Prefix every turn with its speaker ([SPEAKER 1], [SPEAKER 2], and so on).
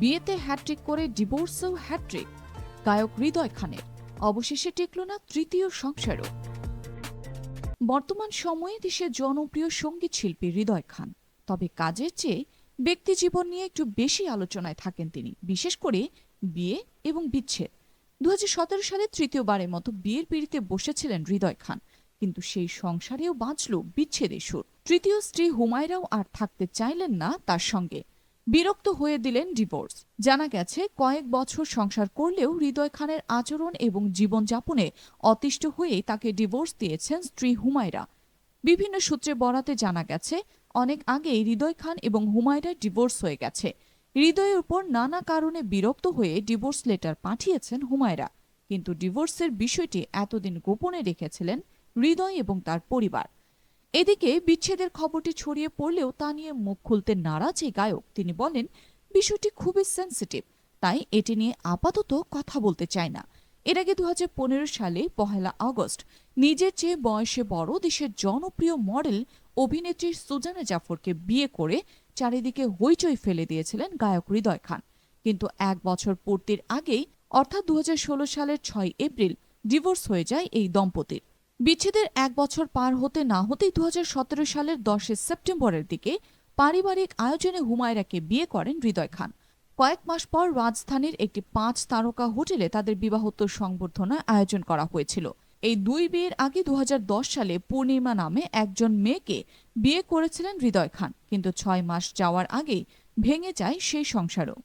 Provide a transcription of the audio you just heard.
[SPEAKER 1] বিয়েতে হ্যাট্রিক করে ডিভোর্সেও হ্যাট্রিক গায়ক হৃদয় খানের। অবশেষে টেকল না তৃতীয় সংসারও। বর্তমান সময়ে দেশের জনপ্রিয় সংগীত শিল্পী হৃদয় খান। তবে কাজের চেয়ে ব্যক্তি জীবন নিয়ে একটু বেশি আলোচনায় থাকেন তিনি। বিশেষ করে বিয়ে এবং বিচ্ছেদ। দু সতেরো সালে তৃতীয়বারের মতো বিয়ের পিড়িতে বসেছিলেন হৃদয় খান। কিন্তু সেই সংসারেও বাঁচল বিচ্ছেদের সুর। তৃতীয় স্ত্রী হুমায়রাও আর থাকতে চাইলেন না তার সঙ্গে। বিরক্ত হয়ে দিলেন ডিভোর্স। জানা গেছে, কয়েক বছর সংসার করলেও হৃদয় খানের আচরণ এবং জীবনযাপনে অতিষ্ঠ হয়েই তাকে ডিভোর্স দিয়েছেন স্ত্রী হুমায়রা। বিভিন্ন সূত্রে বরাতে জানা গেছে, অনেক আগেই হৃদয় খান এবং হুমায়রার ডিভোর্স হয়ে গেছে। হৃদয়ের উপর নানা কারণে বিরক্ত হয়ে ডিভোর্স লেটার পাঠিয়েছেন হুমায়রা। কিন্তু ডিভোর্সের বিষয়টি এতদিন গোপনে রেখেছিলেন হৃদয় এবং তার পরিবার। এদিকে বিচ্ছেদের খবরটি ছড়িয়ে পড়লেও তা নিয়ে মুখ খুলতে নারাজ এই গায়ক। তিনি বলেন, বিষয়টি খুবই সেন্সিটিভ তাই এটি নিয়ে আপাতত কথা বলতে চায় না। এর আগে দু হাজার পনেরো সালে পহেলা আগস্ট নিজের চেয়ে বয়সে বড় দেশের জনপ্রিয় মডেল অভিনেত্রী সুজানা জাফরকে বিয়ে করে চারিদিকে হইচই ফেলে দিয়েছিলেন গায়ক হৃদয় খান। কিন্তু এক বছর পূর্তির আগেই, অর্থাৎ দু হাজার ষোলো সালের ছয় এপ্রিল, ডিভোর্স হয়ে যায় এই দম্পতির। বিচ্ছেদের এক বছর পার হতে না হতেই দু হাজার সতেরো সালের দশই সেপ্টেম্বরের দিকে পারিবারিক আয়োজনে হুমায়রাকে বিয়ে করেন হৃদয় খান। কয়েক মাস পর রাজধানীর একটি পাঁচ তারকা হোটেলে তাদের বিবাহোত্তর সংবর্ধনা আয়োজন করা হয়েছিল। এই দুই বিয়ের আগে দু হাজার দশ সালে পূর্ণিমা নামে একজন মেয়েকে বিয়ে করেছিলেন হৃদয় খান, কিন্তু ছয় মাস যাওয়ার আগেই ভেঙে যায় সেই সংসারও।